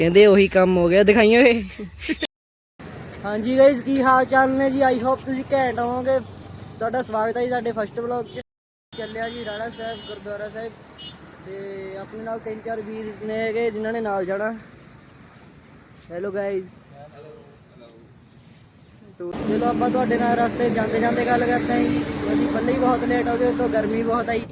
ਕਹਿੰਦੇ ਉਹੀ ਕੰਮ ਹੋ ਗਿਆ ਦਿਖਾਈ ਵੇ ਹਾਂਜੀ ਗਾਇਸ ਕੀ ਹਾਲ ਚਾਲ ਨੇ ਜੀ? ਆਈ ਹੋਪ ਤੁਸੀਂ ਘੈਂਟ ਹੋਵੋਗੇ। ਤੁਹਾਡਾ ਸਵਾਗਤ ਹੈ ਜੀ ਸਾਡੇ ਫਸਟ ਵਲੌਗ 'ਚ। ਚੱਲਿਆ ਜੀ ਰਾਣਾ ਸਾਹਿਬ, ਗੁਰਦੁਆਰਾ ਸਾਹਿਬ। ਤੇ ਆਪਣੇ ਨਾਲ ਤਿੰਨ ਚਾਰ ਵੀਰ ਨੇ ਹੈਗੇ, ਜਿਨ੍ਹਾਂ ਨੇ ਨਾਲ ਜਾਣਾ। ਹੈਲੋ ਗਾਇਸ ਚਲੋ ਆਪਾਂ ਤੁਹਾਡੇ ਨਾਲ ਰਸਤੇ ਜਾਂਦੇ ਜਾਂਦੇ ਗੱਲ ਕਰਦੇ ਹਾਂ ਜੀ। ਅਸੀਂ ਪੱਲੇ ਹੀ ਬਹੁਤ ਲੇਟ ਹੋ ਗਏ ਤੋਂ ਗਰਮੀ ਬਹੁਤ ਆਈ।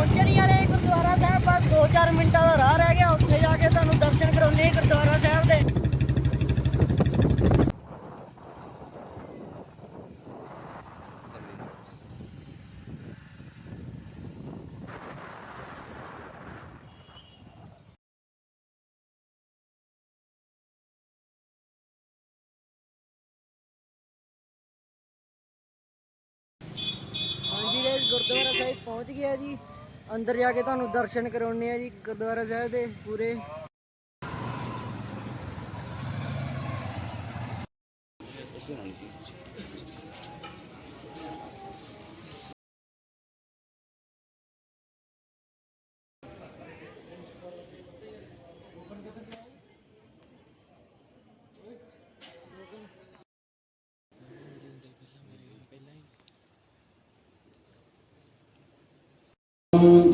ਪਹੁੰਚਣੀ ਵਾਲੇ ਗੁਰਦੁਆਰਾ ਸਾਹਿਬ, ਬਸ 2-4 ਮਿੰਟਾਂ ਦਾ ਰਾਹ ਰਹਿ ਗਿਆ, ਉੱਥੇ ਜਾ ਕੇ ਤੁਹਾਨੂੰ ਦਰਸ਼ਨ ਕਰਾਉਣੇ ਆ ਗੁਰਦੁਆਰਾ ਸਾਹਿਬ ਦੇ। ਗੁਰਦੁਆਰਾ ਸਾਹਿਬ ਪਹੁੰਚ ਗਿਆ ਜੀ। ਅੰਦਰ ਜਾ ਕੇ ਤੁਹਾਨੂੰ ਦਰਸ਼ਨ ਕਰਾਉਣੇ ਆ ਜੀ ਗੁਰਦੁਆਰਾ ਸਾਹਿਬ ਦੇ ਪੂਰੇ।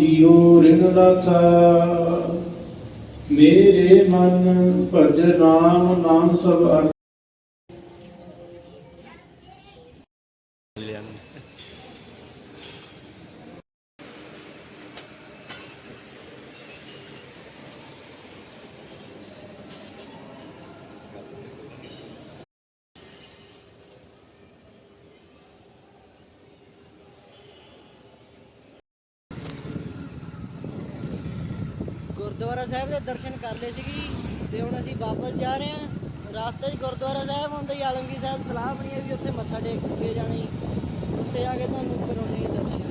ਦਿਓ ਰਿਨ ਲਾਥਾ। ਮੇਰੇ ਮਨ ਭਜ ਨਾਮ ਨਾਮ ਸਭ ਗੁਰਦੁਆਰਾ ਸਾਹਿਬ ਦੇ ਦਰਸ਼ਨ ਕਰ ਲਏ ਸੀਗੀ ਤੇ ਹੁਣ ਅਸੀਂ ਵਾਪਸ ਜਾ ਰਹੇ ਹਾਂ। ਰਸਤੇ 'ਚ ਗੁਰਦੁਆਰਾ ਸਾਹਿਬ ਹੁੰਦਾ ਹੀ, ਆਲਮਗੀਰ ਸਾਹਿਬ ਸਲਾਹ ਬਣੀ ਹੈ ਵੀ ਉੱਥੇ ਮੱਥਾ ਟੇਕ ਕੇ ਜਾਣਾ ਜੀ ਉੱਥੇ ਆ ਕੇ ਤੁਹਾਨੂੰ ਕਰਾਉਣੇ ਆ ਦਰਸ਼ਨ।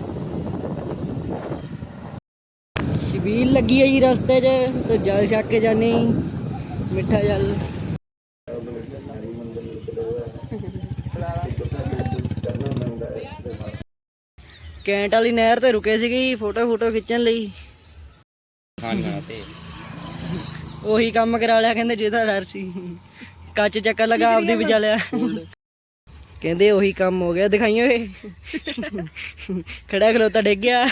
ਸ਼ਬੀਲ ਲੱਗੀ ਹੈ ਜੀ ਰਸਤੇ 'ਚ, ਤੇ ਜਲ ਛੱਕ ਕੇ ਜਾਣੀ ਮਿੱਠਾ ਜਲ। ਕੈਂਟ ਵਾਲੀ ਨਹਿਰ ਤੇ ਰੁਕੇ ਸੀਗੇ ਫੋਟੋ ਫੋਟੋ ਖਿੱਚਣ ਲਈ। ਖਾਣਾ ਤੇ ਉਹੀ ਕੰਮ ਕਰਾ ਲਿਆ ਕਹਿੰਦੇ ਜਿਹਦਾ ਡਰ ਸੀ। ਕੱਚ ਚੱਕਰ ਲਗਾ ਆਪਦੀ ਵਜਾ ਲਿਆ ਕਹਿੰਦੇ ਉਹੀ ਕੰਮ ਹੋ ਗਿਆ ਦਿਖਾਈਆਂ ਵੇ ਖੜਾ ਖਲੋਤਾ ਡਿੱਗ ਗਿਆ।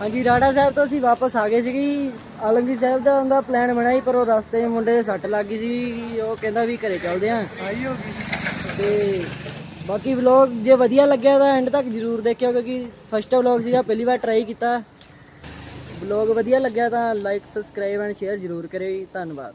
ਹਾਂਜੀ ਰਾੜਾ ਸਾਹਿਬ ਤੋਂ ਅਸੀਂ ਵਾਪਸ ਆ ਗਏ ਸੀਗੀ। ਆਲਮਗੀਰ ਸਾਹਿਬ ਦਾ ਉਹਦਾ ਪਲਾਨ ਬਣਾਈ ਪਰ ਉਹ ਰਸਤੇ 'ਚ ਮੁੰਡੇ ਦੇ ਸੱਟ ਲੱਗ ਗਈ ਸੀ। ਉਹ ਕਹਿੰਦਾ ਵੀ ਘਰੇ ਚੱਲਦੇ ਆਂ। ਆਈ ਹੋ ਗਈ ਤੇ ਬਾਕੀ ਵਲੌਗ ਜੇ ਵਧੀਆ ਲੱਗਿਆ ਤਾਂ ਐਂਡ ਤੱਕ ਜਰੂਰ ਦੇਖਿਓ ਕਿਉਂਕਿ ਫਸਟ ਵਲੌਗ ਸੀਗਾ, ਪਹਿਲੀ ਵਾਰ ਟਰਾਈ ਕੀਤਾ। ਵਲੌਗ ਵਧੀਆ ਲੱਗਿਆ ਤਾਂ ਲਾਈਕ ਸਬਸਕ੍ਰਾਈਬ ਐਂਡ ਸ਼ੇਅਰ ਜਰੂਰ ਕਰਿਓ ਧੰਨਵਾਦ।